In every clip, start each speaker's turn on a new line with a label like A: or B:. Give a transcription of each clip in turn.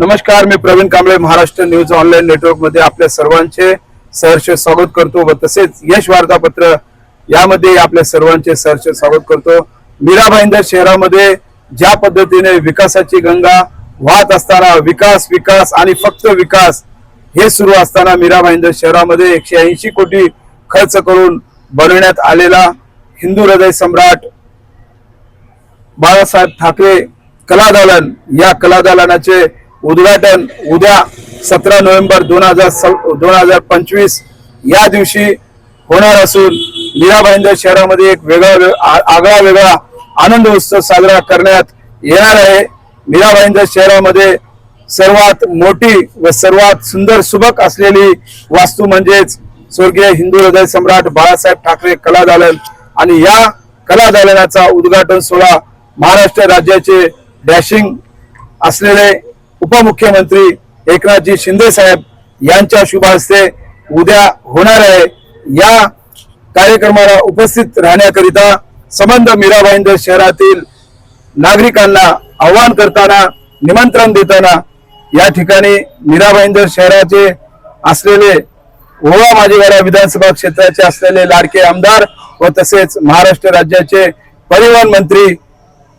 A: नमस्कार मी Pravin Kamble Maharashtra news online नेटवर्कमध्ये आपल्या सर्वांचे सहर्ष स्वागत करतो व तसेच यश वार्तापत्र यामध्ये आपल्या सर्वांचे सहर्ष स्वागत करतो. मीरा भाईंदर शहरामध्ये ज्या पद्धतीने विकासाची गंगा वाहत असताना विकास विकास आणि फक्त विकास हे सुरू असताना मीरा भाईंदर शहरामध्ये एकशे ऐंशी कोटी खर्च करून बनवण्यात आलेला हिंदू हृदय सम्राट बाळासाहेब ठाकरे कलादालन या कलादालनाचे उद्घाटन उद्या सतरा नोव्हेंबर दोन हजार दोन हजार पंचवीस या दिवशी होणार असून मीराबाईंदर शहरामध्ये एक वेगळा आगळा वेगळा आनंद उत्सव साजरा करण्यात येणार आहे. मीराबाईंदर शहरामध्ये सर्वात मोठी व सर्वात सुंदर सुबक असलेली वास्तू म्हणजेच स्वर्गीय हिंदू हृदय सम्राट बाळासाहेब ठाकरे कलादालन आणि या कलादालनाचा उद्घाटन सोहळा महाराष्ट्र राज्याचे डॅशिंग असलेले उपमुख्यमंत्री एकनाथजी शिंदे साहेब यांच्या शुभ हस्ते उद्या होणार आहे. या कार्यक्रमाला उपस्थित राहण्याकरिता संबंध मीराबाईंदर शहरातील नागरिकांना आव्हान करताना निमंत्रण देताना या ठिकाणी मीराबाईंदर शहराचे असलेले ओवा माझेवाडा विधानसभा क्षेत्राचे असलेले लाडके आमदार व तसेच महाराष्ट्र राज्याचे परिवहन मंत्री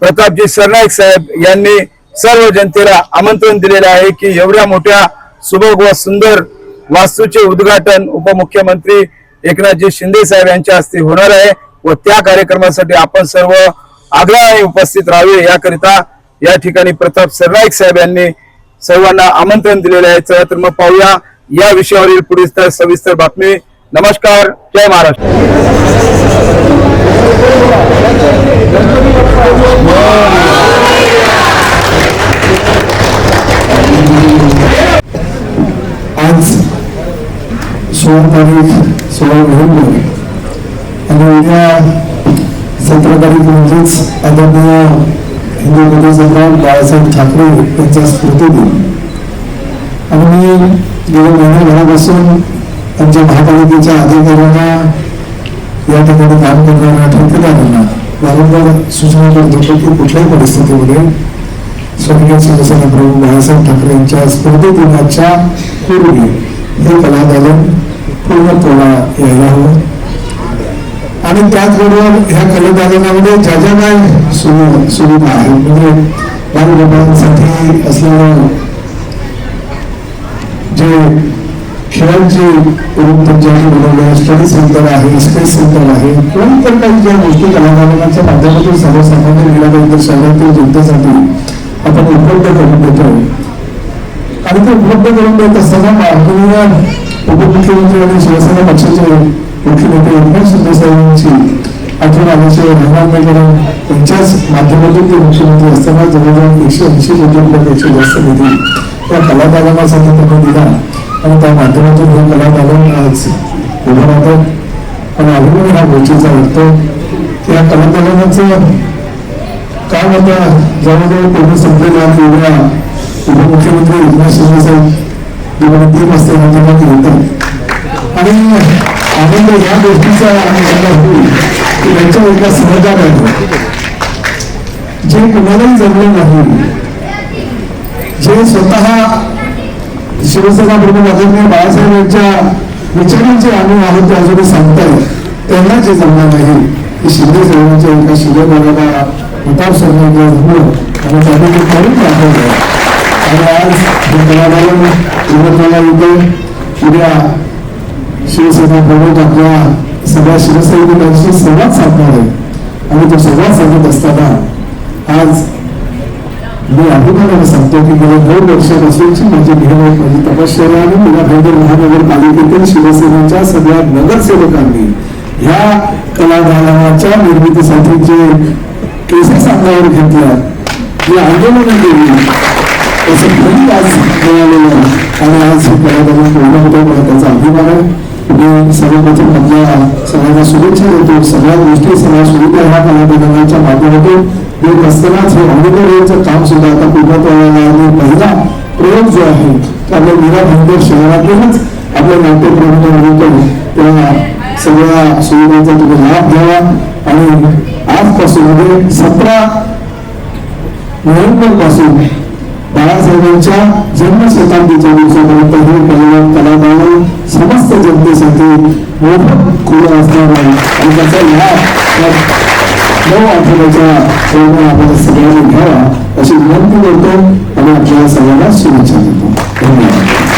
A: प्रतापजी सरनाईक साहेब यांनी सर्व जनतेला आमंत्रण दिलेले आहे की एवढ्या मोठ्या सुबक व सुंदर वास्तूचे उद्घाटन उपमुख्यमंत्री एकनाथजी शिंदे साहेब यांच्या हस्ते होणार आहे व त्या कार्यक्रमासाठी आपण सर्व आग्रहाने उपस्थित राहावे याकरिता या ठिकाणी प्रताप सरनाईक साहेब यांनी सर्वांना आमंत्रण दिलेले आहे. चला तर मग पाहूया. या विषयावरील पुढील सविस्तर बातमी. नमस्कार. जय महाराष्ट्र.
B: आज सोळा तारीख सोळा नोव्हेंबर आणि उद्या सतरा तारीख म्हणजेच आदरणीय हिंदू हृदय बाळासाहेब ठाकरे यांचा स्मृती दिन आणि मी गेल्या महिन्याभरापासून आमच्या महापालिकेच्या अधिकाऱ्यांना या ठिकाणी काम करणाऱ्या ठेकेदारांना वारंवार सूचना करतो की कुठल्याही परिस्थितीमध्ये स्वर्गीय शिवसेना प्रमुख बाळासाहेब ठाकरे यांच्या स्मृती दिनाच्या पूर्वी हे कलादालन पूर्णत्वाला यायला हवं. आणि त्याचबरोबर ह्या कलादालनामध्ये ज्या ज्या काय सुवि सुविधा आहेत म्हणजे बालगोपांसाठी असलेलं जे खेळांचे रूम त्यांच्याकडे बनवले स्टडी सेंटर आहे स्पेस सेंटर आहे कोणत्या काही ज्या गोष्टी कलादालनाच्या माध्यमातून सर्वसामान्य गेल्यानंतर शहरातील जनतेसाठी आपण उपलब्ध करून देतोय आणि ते उपलब्ध करून देत असताना माननीय उपमुख्यमंत्री आणि शिवसेना पक्षाचे मुख्य नेते एकनाथ शिंदे साहेबांची आठवण आल्याचे रहमान मेकरन यांच्याच माध्यमातून ते मुख्यमंत्री असताना जवळजवळ एकशे ऐंशी कोटी रुपयापेक्षा जास्त निधी या कलादालनासाठी त्यांनी दिला. आणि त्या माध्यमातून हे कलादालन आज उभं राहतात आणि अभिमान हा गोष्टीचा वाटतो की या कलादालनाचं काय होता जवळजवळ पूर्ण संपलेलं आहे उपमुख्यमंत्री एकनाथ शिंदे साहेब दोन तीन वाजता या ठिकाणी आणि आनंद या गोष्टीचा मला होईल की त्यांच्या एका सहकार्याने जे कुणालाही जमलं नाही जे स्वतः शिवसेना प्रमुख आदरणीय बाळासाहेब यांच्या विचारांचे आम्ही आहोत ते अजूनही सांगताय त्यांना जे जमलं नाही ते शिंदे साहेबांच्या एका शिरोधाराला प्रताप सरकारला जमलं आणि त्यांनी करून दाखवलं आणि आज हे कलादालन पूर्णत्वाला येते उद्या शिवसेना प्रमुख आपल्या सगळ्या शिवसैनिकांशी संवाद साधणार आहे आणि तो संवाद साधत असताना आज मी अभिमानाने सांगतो की गेल्या दोन वर्षापासूनची माझी मेहनत माझी तपश्चर्या आणि मला भाईंदर महानगरपालिकेतील शिवसेनेच्या सगळ्या नगरसेवकांनी ह्या कलादालनाच्या निर्मितीसाठी जे केसेस अंगावर घेतल्या. जे आंदोलनं केली. त्याचं फलित आज मिळालेलं आणि आज हे पूर्ण होतं मला त्याचा अभिमान आहे. मी सर्वप्रथम आपल्या सगळ्यांना शुभेच्छा देतो. सगळ्या गोष्टी सगळ्या सुविधा ह्या कलादालनाच्या माध्यमातून. देत असतानाच हे ऑडिटोरियमचं काम सुद्धा आता पूर्णत्वाला आणि पहिला प्रयोग जो आहे आपल्या मीरा भाईंदर शहरातूनच आपल्या नाट्यप्रबंध त्या सगळ्या सुविधांचा तुम्ही लाभ घ्यावा. आणि पासून म्हणजे सतरा नोव्हेंबरपासून बाळासाहेबांच्या जन्मशताब्दीच्या दिवसापर्यंत हे कला कलादालन समस्त जनतेसाठी मोफत खुलं असणार आहे. आणि त्याचा लाभ नऊ आठवड्याच्या दरम्यान आपण सगळ्यांनी घ्यावा अशी विनंती करतो आणि आपल्या सगळ्यांना शुभेच्छा देतो. धन्यवाद.